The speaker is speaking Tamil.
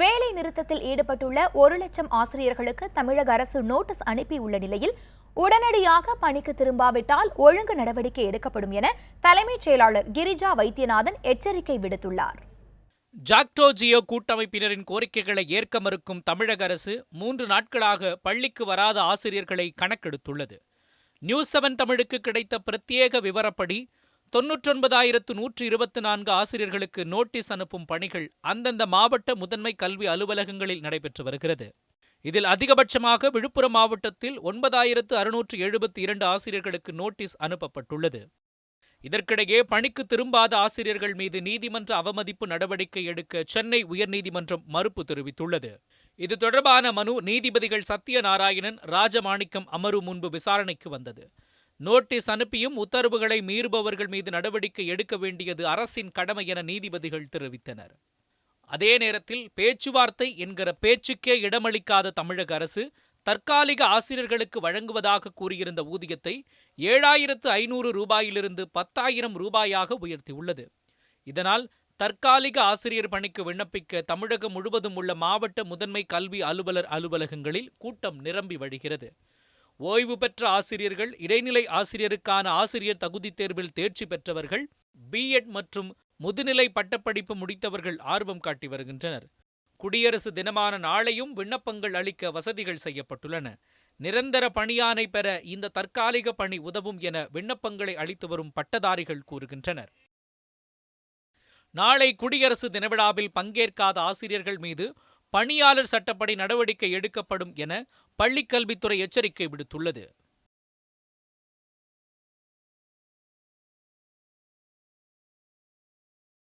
வேலை நிறுத்தத்தில் ஈடுபட்டுள்ள ஒரு லட்சம் ஆசிரியர்களுக்கு தமிழக அரசு நோட்டீஸ் அனுப்பியுள்ள நிலையில் உடனடியாக பணிக்கு திரும்பாவிட்டால் ஒழுங்கு நடவடிக்கை எடுக்கப்படும் என தலைமைச் செயலாளர் கிரிஜா வைத்தியநாதன் எச்சரிக்கை விடுத்துள்ளார். ஜாக்டோ ஜியோ கூட்டமைப்பினரின் கோரிக்கைகளை ஏற்க மறுக்கும் தமிழக அரசு மூன்று நாட்களாக பள்ளிக்கு வராத ஆசிரியர்களை கணக்கெடுத்துள்ளது. நியூஸ் செவன் தமிழுக்கு கிடைத்த பிரத்யேக விவரப்படி தொன்னூற்றொன்பதாயிரத்து நூற்று இருபத்தி நான்கு ஆசிரியர்களுக்கு நோட்டீஸ் அனுப்பும் பணிகள் அந்தந்த மாவட்ட முதன்மை கல்வி அலுவலகங்களில் நடைபெற்று வருகிறது. இதில் அதிகபட்சமாக விழுப்புரம் மாவட்டத்தில் ஒன்பதாயிரத்து அறுநூற்று எழுபத்தி இரண்டு ஆசிரியர்களுக்கு நோட்டீஸ் அனுப்பப்பட்டுள்ளது. இதற்கிடையே பணிக்கு திரும்பாத ஆசிரியர்கள் மீது நீதிமன்ற அவமதிப்பு நடவடிக்கை எடுக்க சென்னை உயர்நீதிமன்றம் மறுப்பு தெரிவித்துள்ளது. இது தொடர்பான மனு நீதிபதிகள் சத்யநாராயணன் ராஜமாணிக்கம் அமர்வு முன்பு விசாரணைக்கு வந்தது. நோட்டீஸ் அனுப்பியும் உத்தரவுகளை மீறுபவர்கள் மீது நடவடிக்கை எடுக்க வேண்டியது அரசின் கடமை என நீதிபதிகள் தெரிவித்தனர். அதே நேரத்தில் பேச்சுவார்த்தை என்கிற பேச்சுக்கே இடமளிக்காத தமிழக அரசு தற்காலிக ஆசிரியர்களுக்கு வழங்குவதாக கூறியிருந்த ஊதியத்தை ஏழாயிரத்து ஐநூறு ரூபாயிலிருந்து பத்தாயிரம் ரூபாயாக உயர்த்தியுள்ளது. இதனால் தற்காலிக ஆசிரியர் பணிக்கு விண்ணப்பிக்க தமிழகம் முழுவதும் உள்ள மாவட்ட முதன்மை கல்வி அலுவலர் அலுவலகங்களில் கூட்டம் நிரம்பி வழிகிறது. ஓய்வு பெற்ற ஆசிரியர்கள் இடைநிலை ஆசிரியருக்கான ஆசிரியர் தகுதி தேர்வில் தேர்ச்சி பெற்றவர்கள் பிஎட் மற்றும் முதுநிலை பட்டப்படிப்பு முடித்தவர்கள் ஆர்வம் காட்டி வருகின்றனர். குடியரசு தினமான நாளையும் விண்ணப்பங்கள் அளிக்க வசதிகள் செய்யப்பட்டுள்ளன. நிரந்தர பணியானை பெற இந்த தற்காலிக பணி உதவும் என விண்ணப்பங்களை அளித்து வரும் பட்டதாரிகள் கூறுகின்றனர். நாளை குடியரசு தினவிழாவில் பங்கேற்காத ஆசிரியர்கள் மீது பணியாளர் சட்டப்படி நடவடிக்கை எடுக்கப்படும் என பள்ளிக்கல்வித்துறை எச்சரிக்கை விடுத்துள்ளது.